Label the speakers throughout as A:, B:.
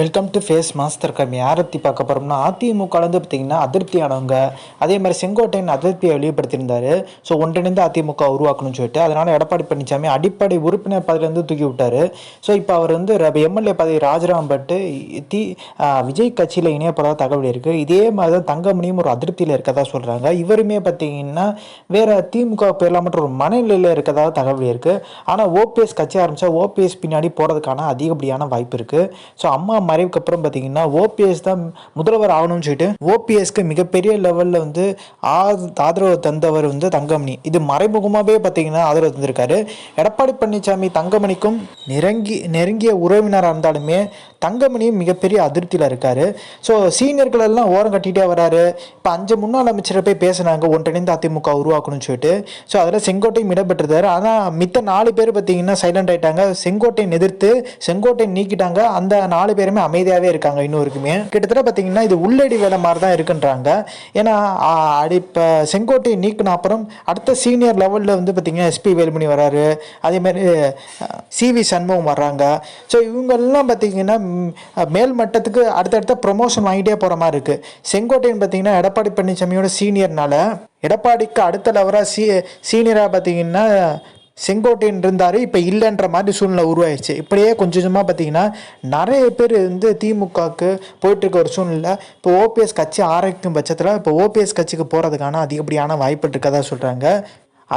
A: Welcome to face master com யாரை பற்றி பார்க்க போகிறோம்னா அதிமுகலேருந்து பார்த்தீங்கன்னா அதிருப்தியானவங்க அதே மாதிரி செங்கோட்டையன் அதிருப்தியை வெளிப்படுத்தியிருந்தார். ஸோ ஒன்றிணைந்து அதிமுக உருவாக்கணும்னு சொல்லிட்டு அதனால் எடப்பாடி பழனிசாமி அடிப்படை உறுப்பினர் பதவியிலேருந்து தூக்கி விட்டாரு. ஸோ இப்போ அவர் வந்து எம்எல்ஏ பதவி ராஜராம் பட்டு தி விஜய் கட்சியில் இணைய போகிறதா தகவல் இருக்குது இதே மாதிரி தான் தங்கமணியும் ஒரு அதிருப்தியில் இருக்கதா சொல்கிறாங்க இவருமே பார்த்திங்கன்னா வேறு திமுக பேரில் மட்டும் ஒரு மனநிலையில் இருக்கதா தகவல் இருக்குது ஆனால் ஓபிஎஸ் கட்சி ஆரம்பித்தா ஓபிஎஸ் பின்னாடி போகிறதுக்கான அதிகப்படியான வாய்ப்பு இருக்குது ஸோ அம்மா மறைவுக்கு அப்புறம் பார்த்தீங்கன்னா ஓபிஎஸ் தான் முதல்வர் ஆகணும்னு சொல்லிட்டு ஓபிஎஸ்க்கு மிகப்பெரிய லெவலில் வந்து ஆத- ஆதரவு தந்தவர் வந்து தங்கமணி. இது மறைமுகமாகவே பார்த்தீங்கன்னா ஆதரவு தந்திருக்காரு. எடப்பாடி பழனிசாமி தங்கமணிக்கும் நெருங்கி நெருங்கிய உறவினராக இருந்தாலுமே தங்கமணியும் மிகப்பெரிய அதிருப்தியில் இருக்கார். ஸோ சீனியர்கள் எல்லாம் ஓரம் கட்டிகிட்டே வராரு. இப்போ அஞ்சு முன்னாள் அமைச்சரை போய் பேசுனாங்க. ஒன்றிணைந்து அதிமுக உருவாக்கணும்னு சொல்லிட்டு. ஸோ அதில் செங்கோட்டையும் இடம்பெற்றிருந்தார். ஆனால் மித்த நாலு பேர் பார்த்தீங்கன்னா சைலண்ட் ஆகிட்டாங்க செங்கோட்டையை எதிர்த்து செங்கோட்டையை நீக்கிட்டாங்க. அந்த நாலு பேர் பேருமே அமைதியாகவே இருக்காங்க இன்னொருக்குமே. கிட்டத்தட்ட பார்த்தீங்கன்னா இது உள்ளடி வேலை மாதிரி தான் இருக்குன்றாங்க. ஏன்னா அடி இப்போ செங்கோட்டையை நீக்கின அப்புறம் அடுத்த சீனியர் லெவலில் வந்து பார்த்தீங்கன்னா எஸ்பி வேலுமணி வராரு. அதே மாதிரி சிவி சண்முகம் வர்றாங்க. ஸோ இவங்கெல்லாம் பார்த்தீங்கன்னா மேல்மட்டத்துக்கு மேல் மட்டத்துக்கு அடுத்தடுத்த ப்ரொமோஷன் வாங்கிட்டே போகிற மாதிரி இருக்குது செங்கோட்டையன் பார்த்தீங்கன்னா எடப்பாடி பழனிசாமியோட சீனியர்னால எடப்பாடிக்கு அடுத்த லெவராக சீ சீனியராக பார்த்தீங்கன்னா செங்கோட்டையன் இருந்தார் இப்போ இல்லைன்ற மாதிரி சூழ்நிலை உருவாயிடுச்சு. இப்படியே கொஞ்சம் கொஞ்சமாக பார்த்தீங்கன்னா நிறைய பேர் வந்து திமுகவுக்கு போயிட்டுருக்க ஒரு சூழ்நிலை. இப்போ ஓபிஎஸ் கட்சி ஆரம்பிக்கும் பட்சத்தில் இப்போ ஓபிஎஸ் கட்சிக்கு போகிறதுக்கான அதிகப்படியான வாய்ப்பு இருக்கதா சொல்கிறாங்க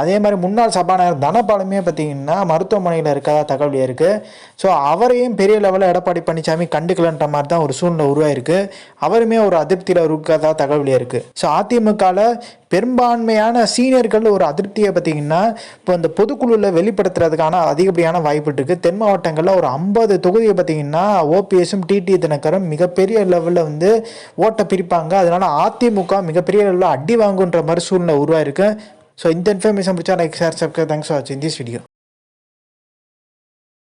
A: அதே மாதிரி முன்னாள் சபாநாயகர் தனபாலுமே பார்த்தீங்கன்னா மருத்துவமனையில் இருக்கிறதா தகவல் இருக்குது ஸோ அவரையும் பெரிய லெவலில் எடப்பாடி பழனிசாமி கண்டுக்கலன்ற மாதிரி தான் ஒரு சூழ்நிலை உருவாயிருக்கு. அவருமே ஒரு அதிருப்தியில் இருக்கிறதா தகவல் இருக்குது ஸோ அதிமுகவில் பெரும்பான்மையான சீனியர்கள் ஒரு அதிருப்தியை பார்த்தீங்கன்னா இப்போ இந்த பொதுக்குழுவில் வெளிப்படுத்துறதுக்கான அதிகப்படியான வாய்ப்பு இருக்குது தென் மாவட்டங்களில் ஒரு ஐம்பது தொகுதியை பார்த்தீங்கன்னா ஓபிஎஸும் டிடி தினகரும் மிகப்பெரிய லெவலில் வந்து ஓட்டை பிரிப்பாங்க. அதனால் அதிமுக மிகப்பெரிய லெவலில் அடி வாங்குன்ற மாதிரி சூழ்நிலை உருவாயிருக்கு. ஸோ இந்த இன்ஃபர்மேஷன் பிடிச்சா like share subscribe thanks for வாட்சிங் திஸ் வீடியோ